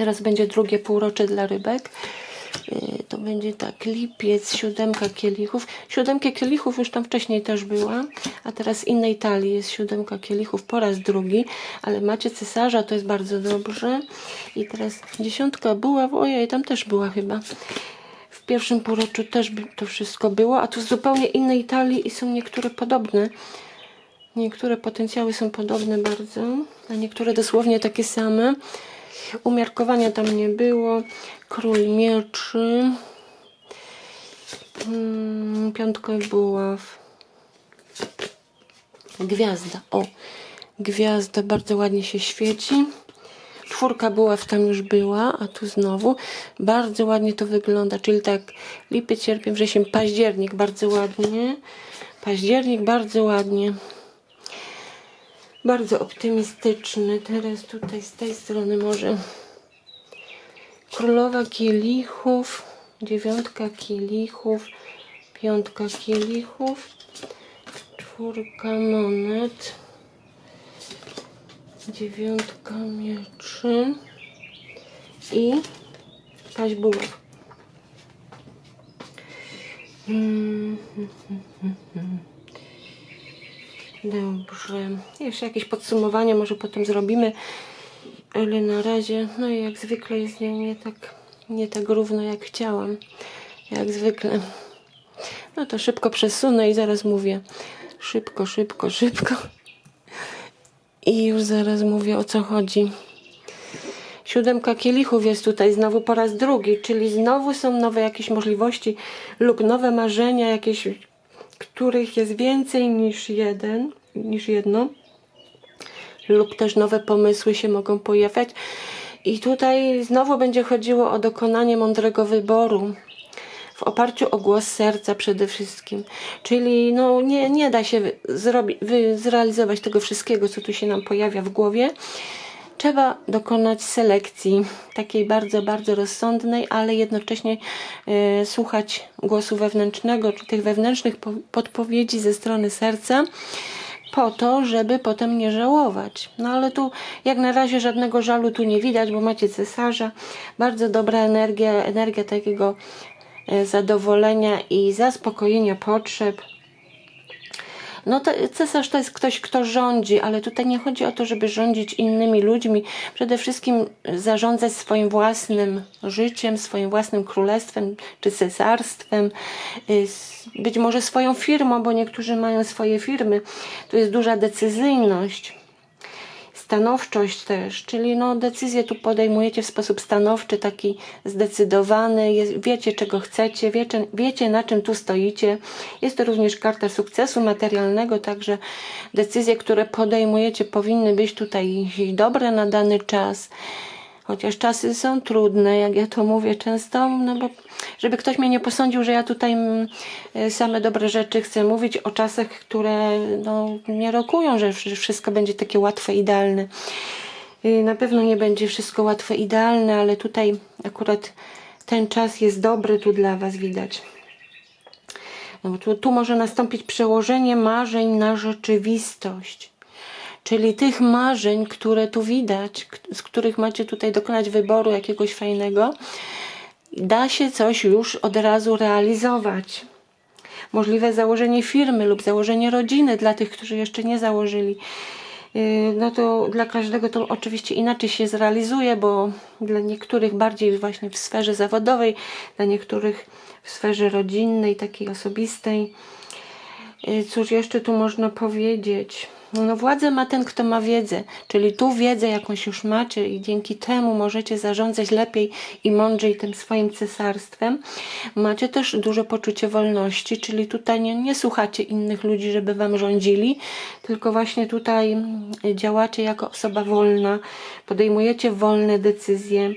Teraz będzie drugie półrocze dla rybek. Yy, To będzie tak, lipiec, siódemka kielichów. Siódemkę kielichów już tam wcześniej też była, a teraz innej talii jest siódemka kielichów po raz drugi, ale macie cesarza, to jest bardzo dobrze. I teraz dziesiątka była, ojej, tam też była chyba. W pierwszym półroczu też to wszystko było, a tu zupełnie innej talii i są niektóre podobne. Niektóre potencjały są podobne bardzo, a niektóre dosłownie takie same. Umiarkowania tam nie było. Król mieczy. Mm, Piątka buław. Gwiazda. O, gwiazda bardzo ładnie się świeci. Czwórka buław tam już była, a tu znowu. Bardzo ładnie to wygląda, czyli tak lipiec, sierpień, wrzesień, październik bardzo ładnie. Październik bardzo ładnie. Bardzo optymistyczny. Teraz tutaj z tej strony może królowa kielichów, dziewiątka kielichów, piątka kielichów, czwórka monet, dziewiątka mieczy i paź buław. Mm, Dobrze. Jeszcze jakieś podsumowanie może potem zrobimy. Ale na razie, no i jak zwykle jest nie, nie tak nie tak równo jak chciałam. Jak zwykle. No to szybko przesunę i zaraz mówię. Szybko, szybko, szybko. I już zaraz mówię o co chodzi. Siódemka kielichów jest tutaj znowu po raz drugi, czyli znowu są nowe jakieś możliwości lub nowe marzenia, jakieś, których jest więcej niż jeden, niż jedno, lub też nowe pomysły się mogą pojawiać. I tutaj znowu będzie chodziło o dokonanie mądrego wyboru w oparciu o głos serca przede wszystkim. Czyli no, nie, nie da się zrealizować tego wszystkiego, co tu się nam pojawia w głowie. Trzeba dokonać selekcji, takiej bardzo, bardzo rozsądnej, ale jednocześnie e, słuchać głosu wewnętrznego, czy tych wewnętrznych po, podpowiedzi ze strony serca, po to, żeby potem nie żałować. No ale tu jak na razie żadnego żalu tu nie widać, bo macie cesarza. Bardzo dobra energia, energia takiego e, zadowolenia i zaspokojenia potrzeb. No to cesarz to jest ktoś, kto rządzi, ale tutaj nie chodzi o to, żeby rządzić innymi ludźmi. Przede wszystkim zarządzać swoim własnym życiem, swoim własnym królestwem czy cesarstwem, y, być może swoją firmą, bo niektórzy mają swoje firmy. Tu jest duża decyzyjność stanowczość też, czyli no decyzje tu podejmujecie w sposób stanowczy, taki zdecydowany, jest, wiecie czego chcecie, wiecie, wiecie na czym tu stoicie. Jest to również karta sukcesu materialnego, także decyzje, które podejmujecie powinny być tutaj dobre na dany czas. Chociaż czasy są trudne, jak ja to mówię często, no bo żeby ktoś mnie nie posądził, że ja tutaj mm, y, same dobre rzeczy chcę mówić o czasach, które no, nie rokują, że wsz- wszystko będzie takie łatwe, idealne. Y, Na pewno nie będzie wszystko łatwe, idealne, ale tutaj akurat ten czas jest dobry tu dla Was widać. No tu, tu może nastąpić przełożenie marzeń na rzeczywistość. Czyli tych marzeń, które tu widać, z których macie tutaj dokonać wyboru jakiegoś fajnego, da się coś już od razu realizować. Możliwe założenie firmy lub założenie rodziny dla tych, którzy jeszcze nie założyli. Yy, No to dla każdego to oczywiście inaczej się zrealizuje, bo dla niektórych bardziej właśnie w sferze zawodowej, dla niektórych w sferze rodzinnej, takiej osobistej. Y, Cóż jeszcze tu można powiedzieć? No władzę ma ten, kto ma wiedzę, czyli tu wiedzę jakąś już macie i dzięki temu możecie zarządzać lepiej i mądrzej tym swoim cesarstwem. Macie też duże poczucie wolności, czyli tutaj nie, nie słuchacie innych ludzi, żeby wam rządzili, tylko właśnie tutaj działacie jako osoba wolna, podejmujecie wolne decyzje.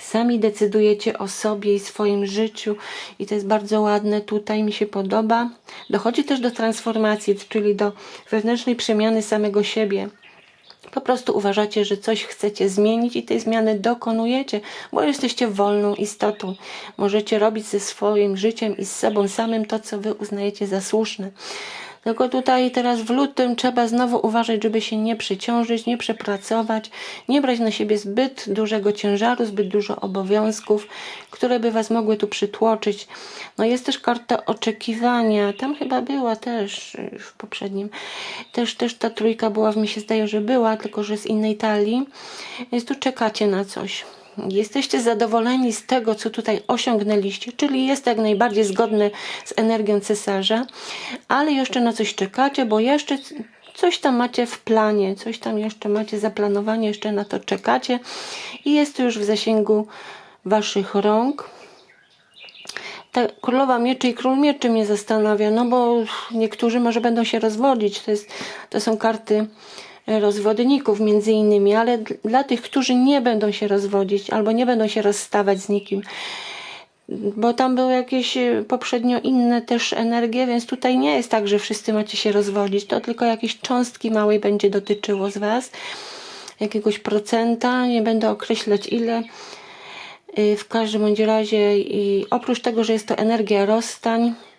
Sami decydujecie o sobie i swoim życiu i to jest bardzo ładne, tutaj mi się podoba. Dochodzi też do transformacji, czyli do wewnętrznej przemiany samego siebie. Po prostu uważacie, że coś chcecie zmienić i tej zmiany dokonujecie, bo jesteście wolną istotą. Możecie robić ze swoim życiem i z sobą samym to, co wy uznajecie za słuszne. Tylko tutaj teraz w lutym trzeba znowu uważać, żeby się nie przyciążyć, nie przepracować, nie brać na siebie zbyt dużego ciężaru, zbyt dużo obowiązków, które by Was mogły tu przytłoczyć. No jest też karta oczekiwania, tam chyba była też w poprzednim, też, też ta trójka była, mi się zdaje, że była, tylko że z innej talii, więc tu czekacie na coś jesteście zadowoleni z tego, co tutaj osiągnęliście, czyli jest jak najbardziej zgodne z energią cesarza, ale jeszcze na coś czekacie, bo jeszcze coś tam macie w planie, coś tam jeszcze macie zaplanowanie, jeszcze na to czekacie i jest to już w zasięgu waszych rąk. Ta królowa mieczy i król mieczy mnie zastanawia, no bo niektórzy może będą się rozwodzić. To, jest, to są karty rozwodników między innymi, ale dla tych, którzy nie będą się rozwodzić albo nie będą się rozstawać z nikim, bo tam były jakieś e, poprzednio inne też energie, więc tutaj nie jest tak, że wszyscy macie się rozwodzić, to tylko jakieś cząstki małej będzie dotyczyło z Was, jakiegoś procenta, nie będę określać ile, e, w każdym bądź razie i oprócz tego, że jest to energia rozstań, Y,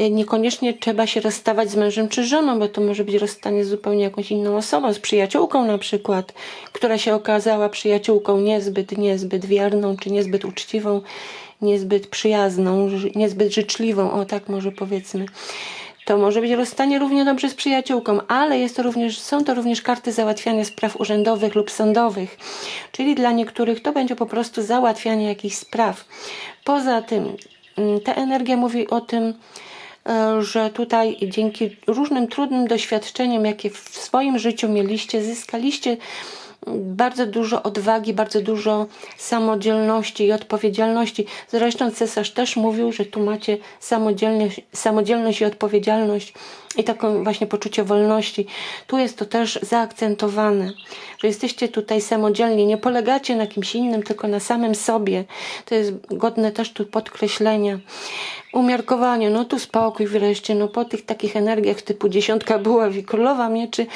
niekoniecznie trzeba się rozstawać z mężem czy żoną, bo to może być rozstanie z zupełnie jakąś inną osobą, z przyjaciółką na przykład, która się okazała przyjaciółką niezbyt, niezbyt wierną, czy niezbyt uczciwą, niezbyt przyjazną, niezbyt życzliwą, o tak może powiedzmy. To może być rozstanie równie dobrze z przyjaciółką, ale jest to również, są to również karty załatwiania spraw urzędowych lub sądowych. Czyli dla niektórych to będzie po prostu załatwianie jakichś spraw. Poza tym, mm, ta energia mówi o tym, że tutaj dzięki różnym trudnym doświadczeniom, jakie w swoim życiu mieliście, zyskaliście bardzo dużo odwagi, bardzo dużo samodzielności i odpowiedzialności. Zresztą cesarz też mówił, że tu macie samodzielność, samodzielność i odpowiedzialność i taką właśnie poczucie wolności. Tu jest to też zaakcentowane, że jesteście tutaj samodzielni, nie polegacie na kimś innym, tylko na samym sobie. To jest godne też tu podkreślenia. Umiarkowanie, no tu spokój wreszcie, no po tych takich energiach typu dziesiątka była i królowa mieczy,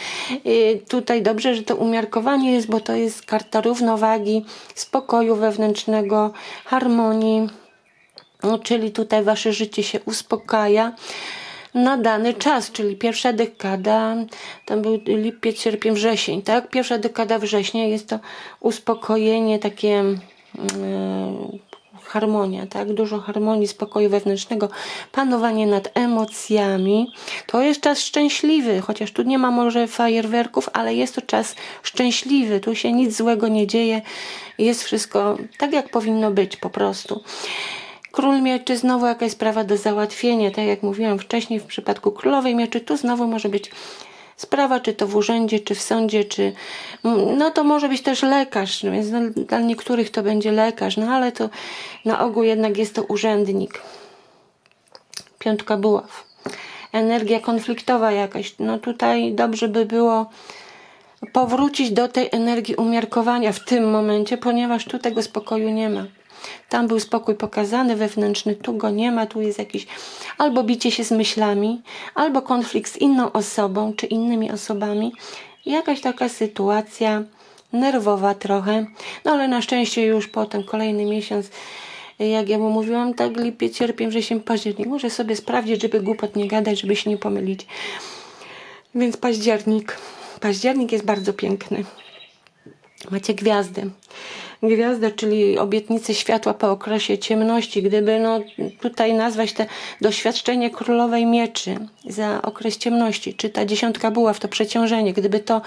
yy, tutaj dobrze, że to umiarkowanie jest, bo to jest karta równowagi, spokoju wewnętrznego, harmonii, no, czyli tutaj wasze życie się uspokaja na dany czas, czyli pierwsza dekada, tam był lipiec, sierpień, wrzesień, tak? Pierwsza dekada września jest to uspokojenie, takie yy, harmonia, tak? Dużo harmonii, spokoju wewnętrznego, panowanie nad emocjami. To jest czas szczęśliwy, chociaż tu nie ma może fajerwerków, ale jest to czas szczęśliwy. Tu się nic złego nie dzieje. Jest wszystko tak, jak powinno być po prostu. Król mieczy, znowu jakaś sprawa do załatwienia. Tak jak mówiłam wcześniej, w przypadku królowej mieczy, tu znowu może być sprawa, czy to w urzędzie, czy w sądzie, czy no to może być też lekarz, no więc dla niektórych to będzie lekarz, no ale to na ogół jednak jest to urzędnik. Piątka buław. Energia konfliktowa jakaś, no tutaj dobrze by było powrócić do tej energii umiarkowania w tym momencie, ponieważ tu tego spokoju nie ma. Tam był spokój pokazany, wewnętrzny, tu go nie ma, tu jest jakiś albo bicie się z myślami, albo konflikt z inną osobą, czy innymi osobami. Jakaś taka sytuacja nerwowa trochę, no ale na szczęście już potem kolejny miesiąc jak ja mu mówiłam, tak lipiec, sierpień, wrzesień, październik. Muszę sobie sprawdzić, żeby głupot nie gadać, żeby się nie pomylić. Więc październik. Październik jest bardzo piękny. Macie gwiazdy gwiazdę, czyli obietnicę światła po okresie ciemności, gdyby no, tutaj nazwać te doświadczenie królowej mieczy za okres ciemności, czy ta dziesiątka była w to przeciążenie, gdyby to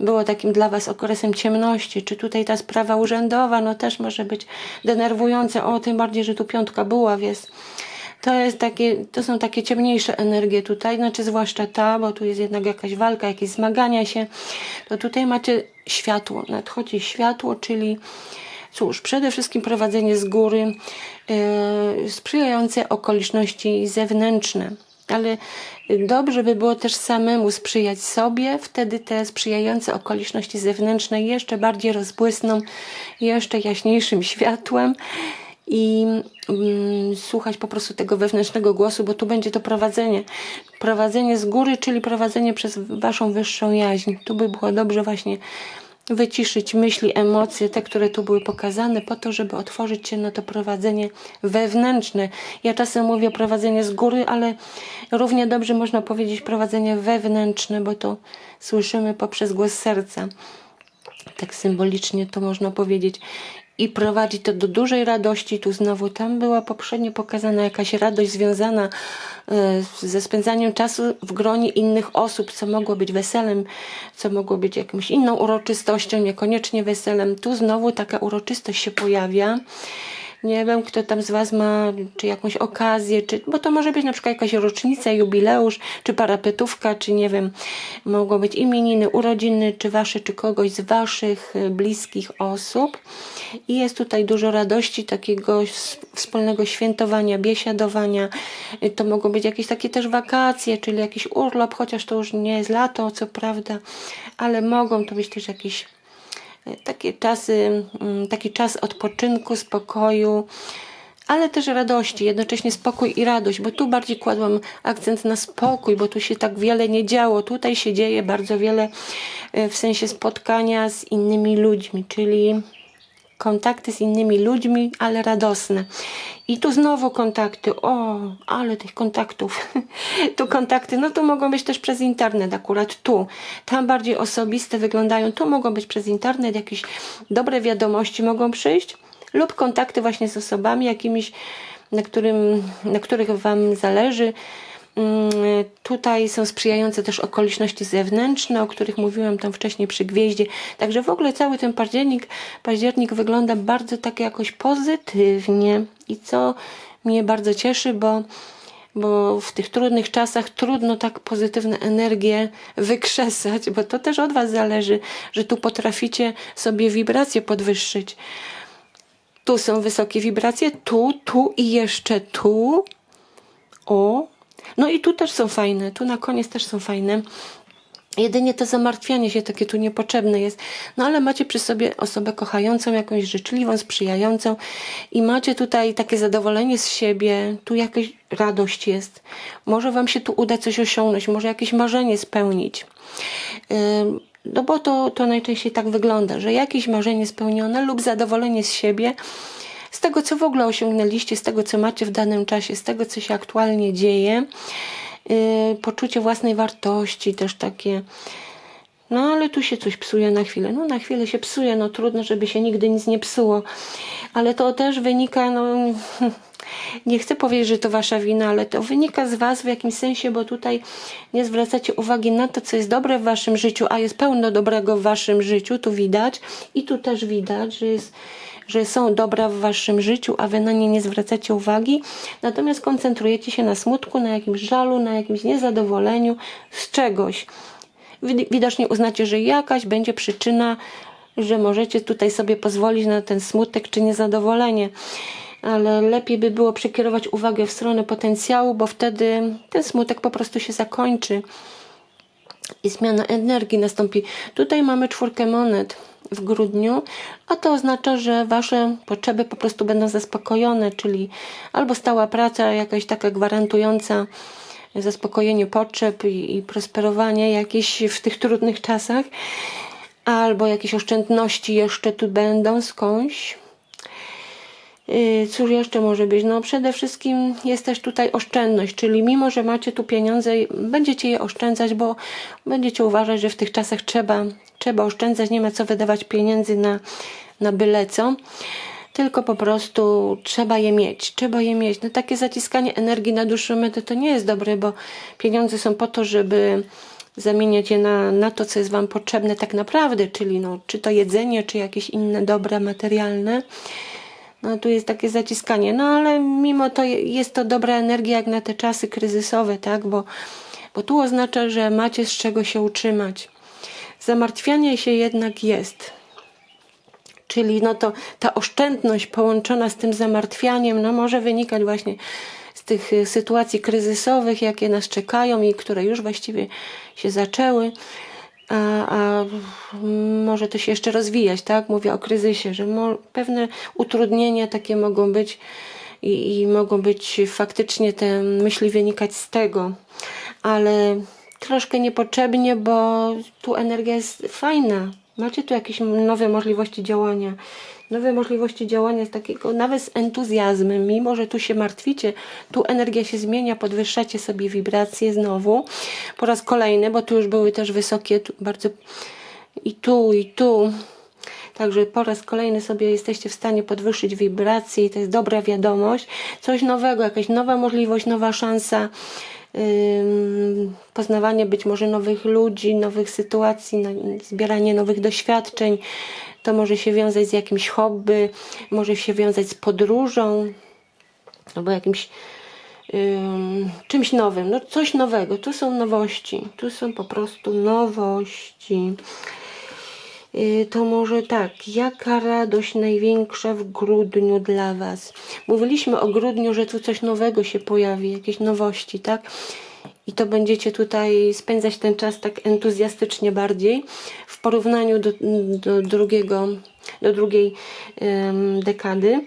było takim dla Was okresem ciemności, czy tutaj ta sprawa urzędowa, no też może być denerwujące, o tym bardziej, że tu piątka była, jest to, jest takie, to są takie ciemniejsze energie tutaj, znaczy zwłaszcza ta, bo tu jest jednak jakaś walka, jakieś zmagania się, to tutaj macie światło, nadchodzi światło, czyli cóż, przede wszystkim prowadzenie z góry, yy, sprzyjające okoliczności zewnętrzne, ale dobrze by było też samemu sprzyjać sobie, wtedy te sprzyjające okoliczności zewnętrzne jeszcze bardziej rozbłysną, jeszcze jaśniejszym światłem i mm, słuchać po prostu tego wewnętrznego głosu, bo tu będzie to prowadzenie. Prowadzenie z góry, czyli prowadzenie przez Waszą wyższą jaźń. Tu by było dobrze właśnie wyciszyć myśli, emocje, te, które tu były pokazane, po to, żeby otworzyć się na to prowadzenie wewnętrzne. Ja czasem mówię prowadzenie z góry, ale równie dobrze można powiedzieć prowadzenie wewnętrzne, bo to słyszymy poprzez głos serca. Tak symbolicznie to można powiedzieć. I prowadzi to do dużej radości. Tu znowu tam była poprzednio pokazana jakaś radość związana e, ze spędzaniem czasu w gronie innych osób, co mogło być weselem, co mogło być jakąś inną uroczystością, niekoniecznie weselem. Tu znowu taka uroczystość się pojawia. Nie wiem, kto tam z Was ma, czy jakąś okazję, czy, bo to może być na przykład jakaś rocznica, jubileusz, czy parapetówka, czy nie wiem, mogą być imieniny, urodziny, czy Wasze, czy kogoś z Waszych y, bliskich osób. I jest tutaj dużo radości, takiego wspólnego świętowania, biesiadowania. Y, To mogą być jakieś takie też wakacje, czyli jakiś urlop, chociaż to już nie jest lato, co prawda, ale mogą to być też jakieś takie czasy, mm, taki czas odpoczynku, spokoju, ale też radości, jednocześnie spokój i radość, bo tu bardziej kładłam akcent na spokój, bo tu się tak wiele nie działo. Tutaj się dzieje bardzo wiele e, w sensie spotkania z innymi ludźmi, czyli kontakty z innymi ludźmi, ale radosne. I tu znowu kontakty. O, ale tych kontaktów. tu kontakty, no to mogą być też przez internet akurat tu. Tam bardziej osobiste wyglądają. Tu mogą być przez internet jakieś dobre wiadomości mogą przyjść lub kontakty właśnie z osobami jakimiś, na, którym, na których Wam zależy. Mm, Tutaj są sprzyjające też okoliczności zewnętrzne, o których mówiłam tam wcześniej przy gwieździe. Także w ogóle cały ten październik, październik wygląda bardzo tak jakoś pozytywnie i co mnie bardzo cieszy, bo, bo w tych trudnych czasach trudno tak pozytywne energie wykrzesać, bo to też od Was zależy, że tu potraficie sobie wibracje podwyższyć. Tu są wysokie wibracje, tu, tu i jeszcze tu. O, no i tu też są fajne, tu na koniec też są fajne. Jedynie to zamartwianie się takie tu niepotrzebne jest. No ale macie przy sobie osobę kochającą, jakąś życzliwą, sprzyjającą i macie tutaj takie zadowolenie z siebie, tu jakaś radość jest. Może wam się tu uda coś osiągnąć, może jakieś marzenie spełnić. No bo to, to najczęściej tak wygląda, że jakieś marzenie spełnione lub zadowolenie z siebie, z tego co w ogóle osiągnęliście, z tego co macie w danym czasie, z tego co się aktualnie dzieje, yy, poczucie własnej wartości też takie. No ale tu się coś psuje na chwilę. No na chwilę się psuje, no trudno, żeby się nigdy nic nie psuło. Ale to też wynika, no nie chcę powiedzieć, że to wasza wina, ale to wynika z was w jakimś sensie, bo tutaj nie zwracacie uwagi na to, co jest dobre w waszym życiu, a jest pełno dobrego w waszym życiu, tu widać i tu też widać, że jest że są dobra w waszym życiu, a wy na nie nie zwracacie uwagi, natomiast koncentrujecie się na smutku, na jakimś żalu, na jakimś niezadowoleniu z czegoś. Wid- Widocznie uznacie, że jakaś będzie przyczyna, że możecie tutaj sobie pozwolić na ten smutek czy niezadowolenie. Ale lepiej by było przekierować uwagę w stronę potencjału, bo wtedy ten smutek po prostu się zakończy i zmiana energii nastąpi. Tutaj mamy czwórkę monet w grudniu, a to oznacza, że wasze potrzeby po prostu będą zaspokojone, czyli albo stała praca jakaś taka gwarantująca zaspokojenie potrzeb i, i prosperowanie jakieś w tych trudnych czasach, albo jakieś oszczędności jeszcze tu będą skądś. Yy, Cóż jeszcze może być? No przede wszystkim jest też tutaj oszczędność, czyli mimo, że macie tu pieniądze, będziecie je oszczędzać, bo będziecie uważać, że w tych czasach trzeba, trzeba oszczędzać, nie ma co wydawać pieniędzy na, na byle co, tylko po prostu trzeba je mieć, trzeba je mieć. No takie zaciskanie energii na dłuższą metę to nie jest dobre, bo pieniądze są po to, żeby zamieniać je na, na to, co jest Wam potrzebne tak naprawdę, czyli no, czy to jedzenie, czy jakieś inne dobra materialne. No tu jest takie zaciskanie, no ale mimo to je- jest to dobra energia jak na te czasy kryzysowe, tak? Bo, bo tu oznacza, że macie z czego się utrzymać. Zamartwianie się jednak jest. Czyli no to ta oszczędność połączona z tym zamartwianiem, no może wynikać właśnie z tych y, sytuacji kryzysowych, jakie nas czekają i które już właściwie się zaczęły. A, a może to się jeszcze rozwijać, tak? Mówię o kryzysie, że pewne utrudnienia takie mogą być i, i mogą być faktycznie te myśli wynikać z tego, ale troszkę niepotrzebnie, bo tu energia jest fajna, Macie tu jakieś nowe możliwości działania. Nowe możliwości działania z takiego, nawet z entuzjazmem, mimo że tu się martwicie, tu energia się zmienia, podwyższacie sobie wibracje znowu. Po raz kolejny, bo tu już były też wysokie, tu bardzo i tu, i tu. Także po raz kolejny sobie jesteście w stanie podwyższyć wibracje i to jest dobra wiadomość. Coś nowego, jakaś nowa możliwość, nowa szansa. Poznawanie być może nowych ludzi, nowych sytuacji, zbieranie nowych doświadczeń. To może się wiązać z jakimś hobby, może się wiązać z podróżą albo jakimś ym, czymś nowym. No coś nowego. Tu są nowości. Tu są po prostu nowości. Y, To może tak, jaka radość największa w grudniu dla Was? Mówiliśmy o grudniu, że tu coś nowego się pojawi, jakieś nowości, tak? I to będziecie tutaj spędzać ten czas tak entuzjastycznie bardziej w porównaniu do, do drugiego, do drugiej dekady.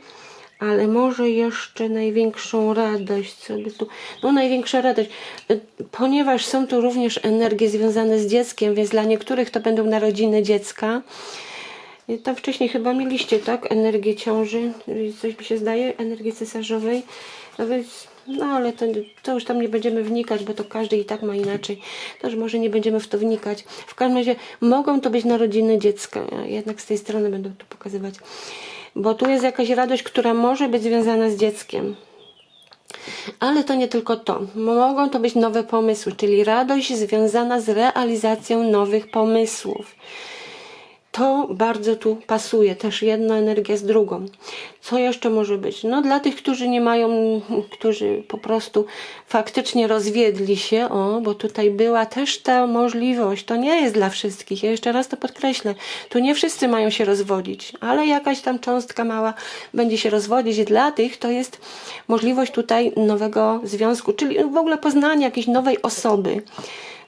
Ale może jeszcze największą radość, co by tu. No, największa radość, y, ponieważ są tu również energie związane z dzieckiem, więc dla niektórych to będą narodziny dziecka. I Tam wcześniej chyba mieliście, tak? Energię ciąży, coś mi się zdaje, energię cesarzowej. No więc, no ale to, to już tam nie będziemy wnikać, bo to każdy i tak ma inaczej. Też może nie będziemy w to wnikać. W każdym razie mogą to być narodziny dziecka. Jednak z tej strony będę tu pokazywać. Bo tu jest jakaś radość, która może być związana z dzieckiem. Ale to nie tylko to. Mogą to być nowe pomysły, czyli radość związana z realizacją nowych pomysłów. To bardzo tu pasuje, też jedna energia z drugą. Co jeszcze może być? No dla tych, którzy nie mają, którzy po prostu faktycznie rozwiedli się, o, bo tutaj była też ta możliwość. To nie jest dla wszystkich. Ja jeszcze raz to podkreślę. Tu nie wszyscy mają się rozwodzić, ale jakaś tam cząstka mała będzie się rozwodzić. Dla tych to jest możliwość tutaj nowego związku, czyli w ogóle poznania jakiejś nowej osoby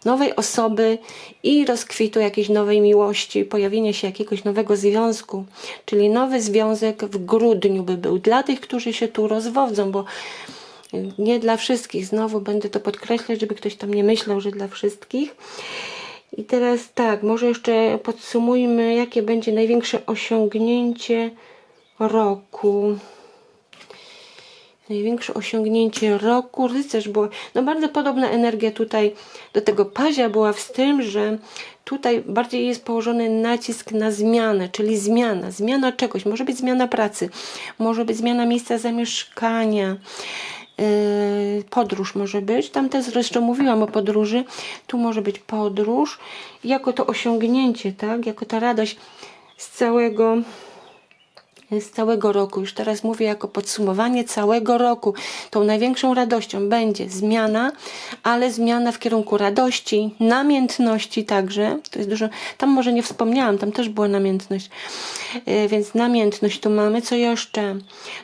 nowej osoby i rozkwitu jakiejś nowej miłości, pojawienie się jakiegoś nowego związku, czyli nowy związek w grudniu by był dla tych, którzy się tu rozwodzą, bo nie dla wszystkich. Znowu będę to podkreślać, żeby ktoś tam nie myślał, że dla wszystkich. I teraz tak, może jeszcze podsumujmy, jakie będzie największe osiągnięcie roku. Największe osiągnięcie roku. Rycerz była, no bardzo podobna energia tutaj do tego pazia była w tym, że tutaj bardziej jest położony nacisk na zmianę, czyli zmiana, zmiana czegoś. Może być zmiana pracy, może być zmiana miejsca zamieszkania. Yy, podróż może być. Tam też zresztą mówiłam o podróży. Tu może być podróż jako to osiągnięcie, tak? Jako ta radość z całego z całego roku. Już teraz mówię jako podsumowanie całego roku. Tą największą radością będzie zmiana, ale zmiana w kierunku radości, namiętności także. To jest dużo. Tam może nie wspomniałam, tam też była namiętność. Yy, więc namiętność tu mamy. Co jeszcze?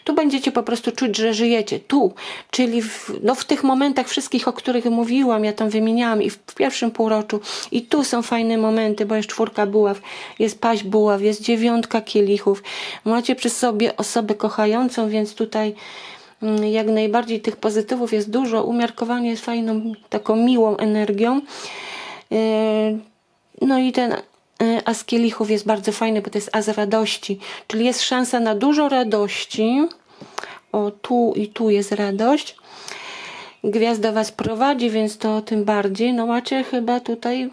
Tu będziecie po prostu czuć, że żyjecie. Tu, czyli w, no w tych momentach wszystkich, o których mówiłam, ja tam wymieniałam i w, w pierwszym półroczu. I tu są fajne momenty, bo jest czwórka buław, jest paź buław, jest dziewiątka kielichów. Macie przy sobie osobę kochającą, więc tutaj mm, jak najbardziej tych pozytywów jest dużo. Umiarkowanie jest fajną, taką miłą energią. Yy, No i ten yy, as kielichów jest bardzo fajny, bo to jest as radości, czyli jest szansa na dużo radości. O, tu i tu jest radość. Gwiazda Was prowadzi, więc to tym bardziej. No macie chyba tutaj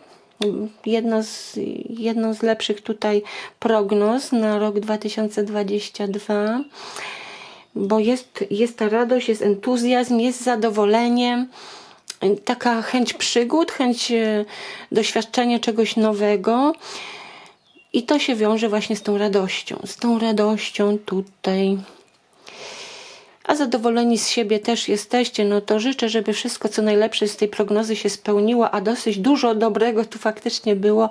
jedno z, jedną z lepszych tutaj prognoz na rok 2022, bo jest, jest ta radość, jest entuzjazm, jest zadowolenie, taka chęć przygód, chęć y, doświadczenia czegoś nowego. I to się wiąże właśnie z tą radością, z tą radością tutaj a zadowoleni z siebie też jesteście, no to życzę, żeby wszystko co najlepsze z tej prognozy się spełniło, a dosyć dużo dobrego tu faktycznie było.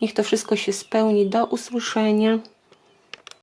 Niech to wszystko się spełni. Do usłyszenia.